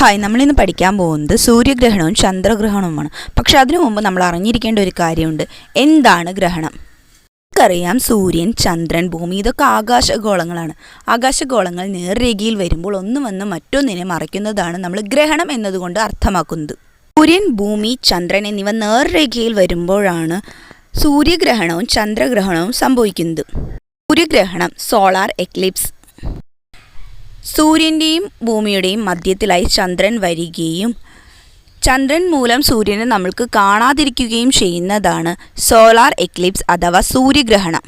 Hi നമ്മളിന്ന് പഠിക്കാൻ പോകുന്നത് സൂര്യഗ്രഹണവും ചന്ദ്രഗ്രഹണവുമാണ്. പക്ഷെ അതിനു മുമ്പ് നമ്മൾ അറിഞ്ഞിരിക്കേണ്ട ഒരു കാര്യമുണ്ട്. എന്താണ് ഗ്രഹണം? നമുക്കറിയാം സൂര്യൻ ചന്ദ്രൻ ഭൂമി ഇതൊക്കെ ആകാശഗോളങ്ങളാണ്. ആകാശഗോളങ്ങൾ നേർരേഖയിൽ വരുമ്പോൾ ഒന്ന് വന്ന് മറ്റൊന്നിനെ മറയ്ക്കുന്നതാണ് നമ്മൾ ഗ്രഹണം എന്നതുകൊണ്ട് അർത്ഥമാക്കുന്നത്. സൂര്യൻ ഭൂമി ചന്ദ്രൻ എന്നിവ നേർരേഖയിൽ വരുമ്പോഴാണ് സൂര്യഗ്രഹണവും ചന്ദ്രഗ്രഹണവും സംഭവിക്കുന്നത്. സൂര്യഗ്രഹണം സോളാർ എക്ലിപ്സ് സൂര്യന്റെയും ഭൂമിയുടെയും മധ്യത്തിലായി ചന്ദ്രൻ വരികയും ചന്ദ്രൻ മൂലം സൂര്യനെ നമ്മൾക്ക് കാണാതിരിക്കുകയും ചെയ്യുന്നതാണ് സോളാർ എക്ലിപ്സ് അഥവാ സൂര്യഗ്രഹണം.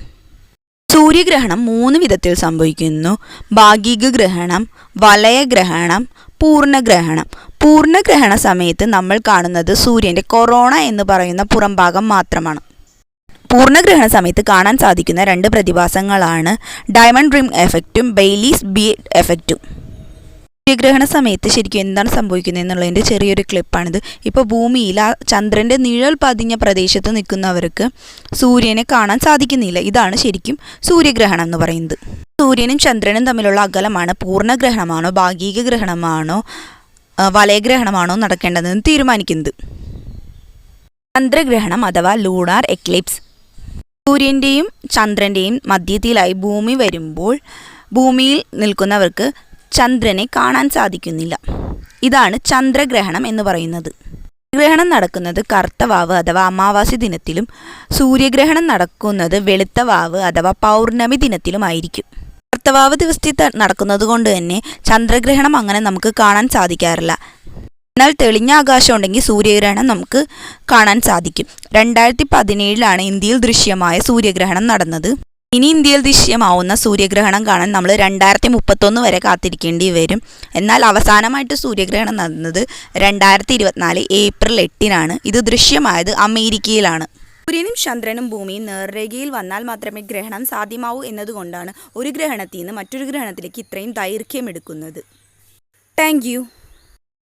സൂര്യഗ്രഹണം മൂന്ന് വിധത്തിൽ സംഭവിക്കുന്നു. ഭാഗിക ഗ്രഹണം വലയഗ്രഹണം പൂർണഗ്രഹണം. പൂർണഗ്രഹണ സമയത്ത് നമ്മൾ കാണുന്നത് സൂര്യന്റെ കൊറോണ എന്ന് പറയുന്ന പുറംഭാഗം മാത്രമാണ്. പൂർണഗ്രഹണ സമയത്ത് കാണാൻ സാധിക്കുന്ന രണ്ട് പ്രതിഭാസങ്ങളാണ് ഡയമണ്ട് റിം എഫക്റ്റും ബെയ്ലീസ് ബി എഫക്റ്റും. സൂര്യഗ്രഹണ സമയത്ത് ശരിക്കും എന്താണ് സംഭവിക്കുന്നത് എന്നുള്ളതിന്റെ ചെറിയൊരു ക്ലിപ്പാണിത്. ഇപ്പോൾ ഭൂമിയിൽ ആ ചന്ദ്രന്റെ നിഴൽ പതിഞ്ഞ പ്രദേശത്ത് നിൽക്കുന്നവർക്ക് സൂര്യനെ കാണാൻ സാധിക്കുന്നില്ല. ഇതാണ് ശരിക്കും സൂര്യഗ്രഹണം എന്ന് പറയുന്നത്. സൂര്യനും ചന്ദ്രനും തമ്മിലുള്ള അകലമാണ് പൂർണഗ്രഹണമാണോ ഭാഗിക ഗ്രഹണമാണോ വലയഗ്രഹണമാണോ നടക്കേണ്ടതെന്ന് തീരുമാനിക്കുന്നത്. ചന്ദ്രഗ്രഹണം അഥവാ ലൂണാർ എക്ലിപ്സ് സൂര്യന്റെയും ചന്ദ്രന്റെയും മധ്യത്തിലായി ഭൂമി വരുമ്പോൾ ഭൂമിയിൽ നിൽക്കുന്നവർക്ക് ചന്ദ്രനെ കാണാൻ സാധിക്കുന്നില്ല. ഇതാണ് ചന്ദ്രഗ്രഹണം എന്ന് പറയുന്നത്. ഗ്രഹണം നടക്കുന്നത് കറുത്ത വാവ് അഥവാ അമാവാസി ദിനത്തിലും സൂര്യഗ്രഹണം നടക്കുന്നത് വെളുത്ത വാവ് അഥവാ പൗർണമി ദിനത്തിലുമായിരിക്കും കർത്തവാവ് ദിവസത്തിൽ നടക്കുന്നത് കൊണ്ട് തന്നെ ചന്ദ്രഗ്രഹണം അങ്ങനെ നമുക്ക് കാണാൻ സാധിക്കാറില്ല. എന്നാൽ തെളിഞ്ഞ ആകാശം ഉണ്ടെങ്കിൽ സൂര്യഗ്രഹണം നമുക്ക് കാണാൻ സാധിക്കും. രണ്ടായിരത്തി പതിനേഴിലാണ് ഇന്ത്യയിൽ ദൃശ്യമായ സൂര്യഗ്രഹണം നടന്നത്. ഇനി ഇന്ത്യയിൽ ദൃശ്യമാവുന്ന സൂര്യഗ്രഹണം കാണാൻ നമ്മൾ രണ്ടായിരത്തി മുപ്പത്തൊന്ന് വരെ കാത്തിരിക്കേണ്ടി വരും. എന്നാൽ അവസാനമായിട്ട് സൂര്യഗ്രഹണം നടന്നത് രണ്ടായിരത്തി ഇരുപത്തിനാല് ഏപ്രിൽ എട്ടിനാണ്. ഇത് ദൃശ്യമായത് അമേരിക്കയിലാണ്. സൂര്യനും ചന്ദ്രനും ഭൂമിയും നേർരേഖയിൽ വന്നാൽ മാത്രമേ ഗ്രഹണം സാധ്യമാവൂ എന്നതുകൊണ്ടാണ് ഒരു ഗ്രഹണത്തിൽ നിന്ന് മറ്റൊരു ഗ്രഹണത്തിലേക്ക് ഇത്രയും ദൈർഘ്യമെടുക്കുന്നത്. താങ്ക്